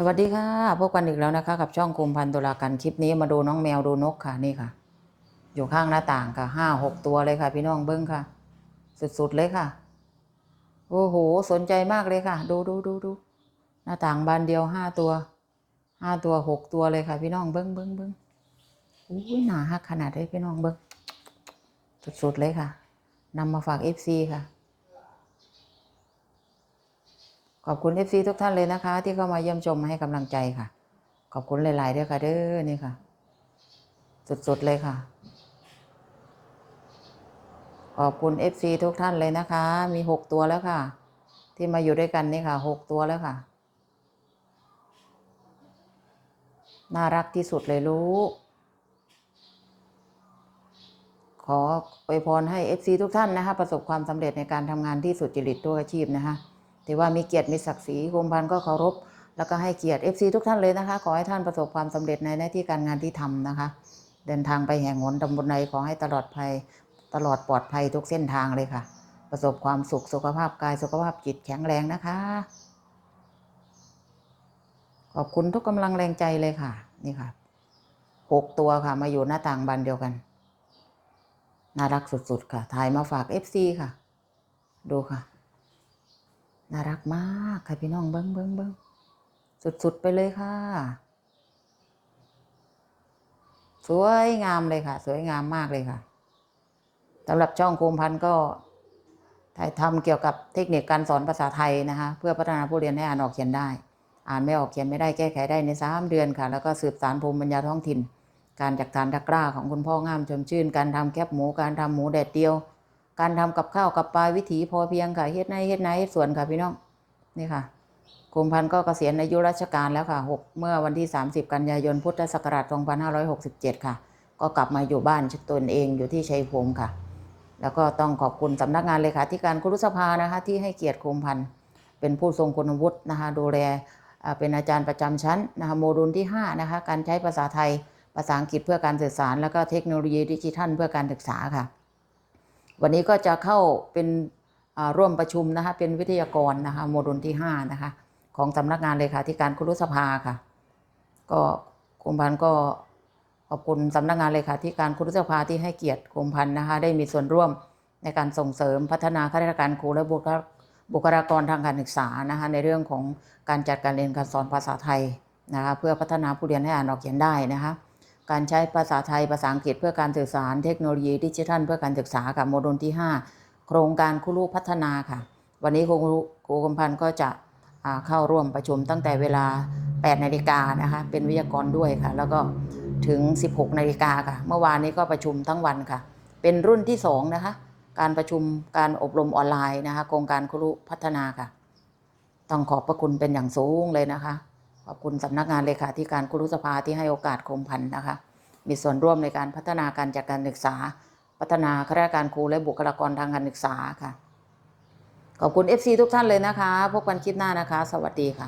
สวัสดีค่ะพบกันอีกแล้วนะคะ กับช่องคุมพันตุลากันคลิปนี้มาดูน้องแมวดูนกค่ะนี่ค่ะ อยู่ข้างหน้าต่างค่ะห้าหกตัวเลยค่ะ พี่น้องเบิ้งค่ะ สุดๆเลยค่ะโอ้โหสนใจมากเลยค่ะ ดูดูดูดูหน้าต่างบานเดียวห้าตัวห้าตัวหกตัวเลยค่ะ พี่น้องเบิ้งเบิ้งเบิ้งอุ้ยหนาฮักขนาดเลยพี่น้องเบิ้งสุดๆเลยค่ะนำมาฝากเอฟซีค่ะ ขอบคุณ FC ทุกท่านเลยนะคะ ที่เข้ามาเยี่ยมชมมาให้กำลังใจค่ะ ขอบคุณหลาย ๆ ด้วยค่ะเด้อนี่ค่ะ สุด ๆ เลยค่ะ ขอบคุณ FC ทุกท่านเลยนะคะ มีหกตัวแล้วค่ะ ที่มาอยู่ด้วยกันนี่ค่ะหกตัวแล้วค่ะ น่ารักที่สุดเลยลูกขออวยพรให้ FC ทุกท่านนะคะ ประสบความสำเร็จในการทำงานที่สุดจริตตัวอาชีพนะคะ ถือว่ามีเกียรติมีศักดิ์ศรีคุมพันก็เคารพ แล้วก็ให้เกียรติ FC ทุกท่านเลยนะคะ ขอให้ท่านประสบความสำเร็จในหน้าที่การงานที่ทำนะคะ เดินทางไปแห่งหนตำบลใดขอให้ตลอดภัยตลอดปลอดภัยทุกเส้นทางเลยค่ะ ประสบความสุขสุขภาพกายสุขภาพจิตแข็งแรงนะคะ ขอบคุณทุกกำลังแรงใจเลยค่ะ นี่ค่ะหกตัวค่ะ มาอยู่หน้าต่างบานเดียวกัน น่ารักสุดๆค่ะ ถ่ายมาฝาก FC ค่ะ ดูค่ะ น่ารักมากค่ะพี่น้องเบิ้งเบิ้งเบิ้งสุดๆไปเลยค่ะ สวยงามเลยค่ะ สวยงามมากเลยค่ะสำหรับช่องโคมพันธ์ก็ถ่ายทำเกี่ยวกับเทคนิคการสอนภาษาไทยนะคะ เพื่อพัฒนาผู้เรียนให้อ่านออกเขียนได้ อ่านไม่ออกเขียนไม่ได้แก้ไขได้ในสามเดือนค่ะ แล้วก็สืบสารภูมิปัญญาท้องถิ่น การจักฐานตะกร้าของคุณพ่องามชมชื่น การทำแคบหมูการทำหมูแดดเดียว การทำกับข้าวกับปลาวิถีพอเพียงค่ะเฮ็ดในเฮ็ดในเฮ็ดสวนค่ะพี่น้องนี่ค่ะกรมพันธ์ก็เกษียณอายุราชการแล้วค่ะ6เมื่อวันที่ 30 กันยายนพุทธศักราช2567 ค่ะ ก็กลับมาอยู่บ้านตนเองอยู่ที่ชัยภูมิค่ะ แล้วก็ต้องขอบคุณสำนักงานเลขาธิการครุสภานะคะที่ให้เกียรติโคมพันธ์เป็นผู้ทรงคุณวุฒินะคะดูแลเป็นอาจารย์ประจำชั้นนะคะโมดูลที่5นะคะการใช้ภาษาไทยภาษาอังกฤษเพื่อการสื่อสาร แล้วก็เทคโนโลยีดิจิทัลเพื่อการศึกษาค่ะ วันนี้ก็จะเข้าเป็นร่วมประชุมนะคะเป็นวิทยากรนะคะโมดูลที่5นะคะของสำนักงานเลขาธิการครุสภาค่ะ ก็กรมพันก็ขอบคุณสำนักงานเลขาธิการครุสภาที่ให้เกียรติกรมพันนะคะได้มีส่วนร่วมในการส่งเสริมพัฒนาข้าราชการครูและบุคลาบุคลากรทางการศึกษานะคะในเรื่องของการจัดการเรียนการสอนภาษาไทยนะคะเพื่อพัฒนาผู้เรียนให้อ่านออกเขียนได้นะคะ การใช้ภาษาไทยภาษาอังกฤษเพื่อการสื่อสารเทคโนโลยีดิจิทัลเพื่อการศึกษากับโมดูลที่ 5 โครงการครูพัฒนาค่ะ วันนี้ครูครูกรมพันธ์ก็จะเข้าร่วมประชุมตั้งแต่เวลา 8 นาฬิกานะคะเป็นวิทยากรด้วยค่ะ แล้วก็ถึง 16 นาฬิกาค่ะ เมื่อวานนี้ก็ประชุมทั้งวันค่ะ เป็นรุ่นที่ 2 นะคะ การประชุมการอบรมออนไลน์นะคะ โครงการครูพัฒนาค่ะ ต้องขอบพระคุณเป็นอย่างสูงเลยนะคะ ขอบคุณสำนักงานเลขาธิการครุสภาที่ให้โอกาสคมพันธ์นะคะ มีส่วนร่วมในการพัฒนาการจัดการศึกษา พัฒนาข้าราชการครูและบุคลากรทางการศึกษาค่ะ ขอบคุณ FC ทุกท่านเลยนะคะ พบกันคลิปหน้านะคะ สวัสดีค่ะ